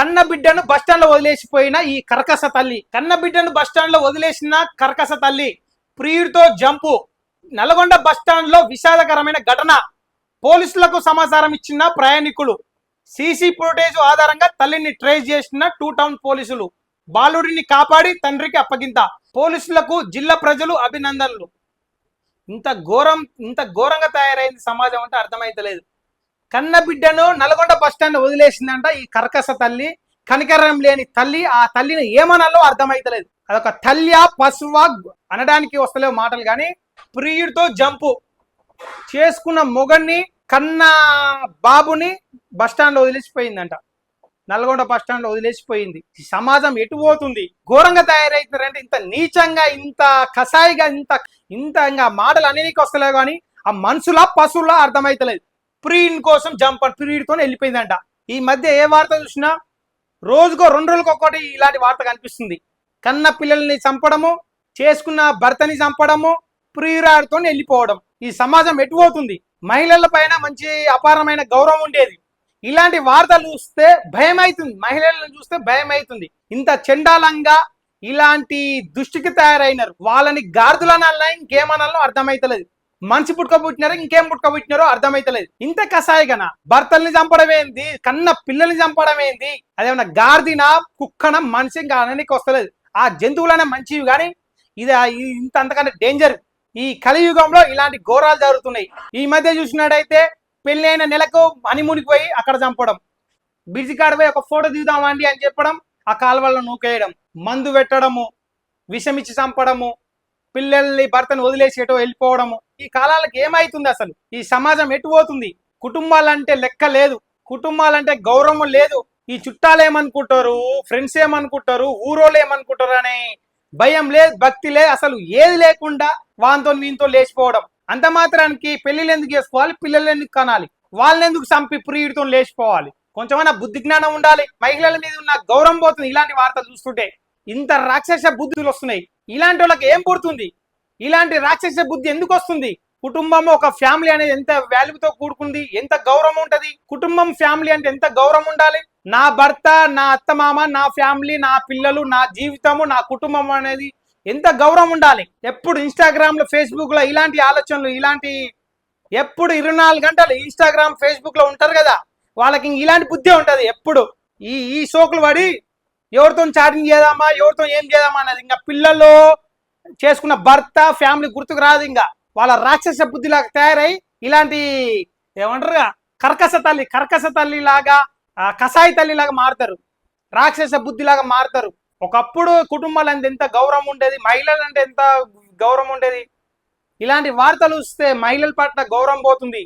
కన్న బిడ్డను బస్టాండ్లో వదిలేసిపోయిన ఈ కర్కస తల్లి. కన్న బిడ్డను బస్టాండ్లో వదిలేసిన కర్కస తల్లి. ప్రియుడితో జంపు. నల్గొండ బస్టాండ్లో విషాదకరమైన ఘటన. పోలీసులకు సమాచారం ఇచ్చిన ప్రయాణికులు. సీసీ ఫుటేజ్ ఆధారంగా తల్లిని ట్రేస్ చేసిన టూ టౌన్ పోలీసులు. బాలుడిని కాపాడి తండ్రికి అప్పగింత. పోలీసులకు జిల్లా ప్రజలు అభినందనలు. ఇంత ఘోరం ఇంత ఘోరంగా తయారైంది సమాజం అంటే అర్థమైతలేదు. కన్న బిడ్డను నల్గొండ బస్ స్టాండ్ వదిలేసిందంట ఈ కర్కస తల్లి. కనికరం లేని తల్లి. ఆ తల్లిని ఏమనాలో అర్థమైతలేదు. అదొక తల్లి పశువా అనడానికి వస్తలేవు మాటలు కానీ ప్రియుడితో జంపు చేసుకున్న మొగన్ని కన్న బాబుని బస్ స్టాండ్లో వదిలేసిపోయిందంట. నల్గొండ బస్ స్టాండ్లో వదిలేసిపోయింది. ఈ సమాజం ఎటు పోతుంది? ఘోరంగా తయారైతున్నారంటే ఇంత నీచంగా ఇంత కషాయిగా ఇంత ఇంత ఇంకా మాటలు అనేనికి వస్తలేవు కానీ ఆ మనుషుల పశువులా అర్థమైతలేదు. ప్రీన్ కోసం జంప్ ప్రీడ్తో వెళ్ళిపోయిందంట. ఈ మధ్య ఏ వార్త చూసినా రోజుకో రెండు రోజులకు ఒక్కటి ఇలాంటి వార్త కనిపిస్తుంది. కన్న పిల్లల్ని చంపడము చేసుకున్న భర్తని చంపడము ప్రియురాడితో వెళ్ళిపోవడం. ఈ సమాజం ఎటుపోతుంది మహిళల పైన మంచి అపారమైన గౌరవం ఉండేది. ఇలాంటి వార్తలు చూస్తే భయం అవుతుంది మహిళలను చూస్తే భయం అవుతుంది ఇంత చండాలంగా ఇలాంటి దుష్టికి తయారైనారు. వాళ్ళని గార్దులనాలన్నా ఇంకేమనాలో అర్థమైతలేదు. మనిషి పుట్టుక ఇంకేం పుట్టుక పుట్టినారో అర్థమైతలేదు. ఇంత కసాయిగన భర్తల్ని చంపడం ఏంది కన్న పిల్లల్ని చంపడం ఏంది అదేమన్నా గార్దిన కుక్కన మనిషి ఇంకా వస్తలేదు. ఆ జంతువులనే మంచివి కానీ ఇది ఇంత అంతకంటే డేంజర్ ఈ కలియుగంలో ఇలాంటి ఘోరాలు జరుగుతున్నాయి. ఈ మధ్య చూసినట్టయితే పెళ్ళి అయిన నెలకు హనీమూన్కి పోయి అక్కడ చంపడం. బ్రిడ్జి కాడ పోయి ఒక ఫోటో దిగుదామండి అని చెప్పడం ఆ కాలువల్లో నూకేయడం. మందు పెట్టడము విషమిచ్చి చంపడము పిల్లల్ని భర్తను వదిలేసి ఎటో వెళ్ళిపోవడము. ఈ కాలాలకు ఏమైతుంది అసలు? ఈ సమాజం ఎటు పోతుంది? కుటుంబాలంటే లెక్క లేదు. కుటుంబాలంటే గౌరవం లేదు. ఈ చుట్టాలు ఏమనుకుంటారు? ఫ్రెండ్స్ ఏమనుకుంటారు? ఊరోళ్ళు ఏమనుకుంటారు అనే భయం లేదు భక్తి లేదు అసలు ఏది లేకుండా వాంతో వీంతో లేచిపోవడం. అంత మాత్రానికి పెళ్ళిళ్ళు ఎందుకు చేసుకోవాలి? పిల్లలు ఎందుకు కనాలి? వాళ్ళని ఎందుకు చంపి ప్రియుడితో లేచిపోవాలి? కొంచెమైనా బుద్ధి జ్ఞానం ఉండాలి. మహిళల మీద ఉన్న గౌరవం పోతుంది ఇలాంటి వార్తలు చూస్తుంటే. ఇంత రాక్షస బుద్ధులు వస్తున్నాయి. ఇలాంటి వాళ్ళకి ఏం పుడుతుంది? ఇలాంటి రాక్షస బుద్ధి ఎందుకు వస్తుంది? కుటుంబం ఒక ఫ్యామిలీ అనేది ఎంత వాల్యూతో కూడుకుంది? ఎంత గౌరవం ఉంటది? కుటుంబం ఫ్యామిలీ అంటే ఎంత గౌరవం ఉండాలి? నా భర్త నా అత్తమామ నా ఫ్యామిలీ నా పిల్లలు నా జీవితము నా కుటుంబం అనేది ఎంత గౌరవం ఉండాలి? ఎప్పుడు ఇన్స్టాగ్రామ్లో ఫేస్బుక్లో ఇలాంటి ఆలోచనలు ఇలాంటి ఎప్పుడు ఇరవై నాలుగు గంటలు ఇన్స్టాగ్రామ్ ఫేస్బుక్లో ఉంటారు కదా? వాళ్ళకి ఇలాంటి బుద్ధి ఉంటది ఎప్పుడు. ఈ ఈ సోకులు పడి ఎవరితో చాటింగ్ చేద్దామా ఎవరితో ఏం చేద్దామా అనేది ఇంకా పిల్లలు చేసుకున్న భర్త ఫ్యామిలీ గుర్తుకు రాదు ఇంకా. వాళ్ళ రాక్షస బుద్ధిలాగా తయారై ఇలాంటి ఏమంటారు కర్కస తల్లి కర్కస తల్లి లాగా కసాయి తల్లి లాగా మారుతారు. రాక్షస బుద్ధిలాగా మారుతారు. ఒకప్పుడు కుటుంబాలు అంటే ఎంత గౌరవం ఉండేది మహిళలు అంటే ఎంత గౌరవం ఉండేది. ఇలాంటి వార్తలు వస్తే మహిళల పట్ల గౌరవం పోతుంది.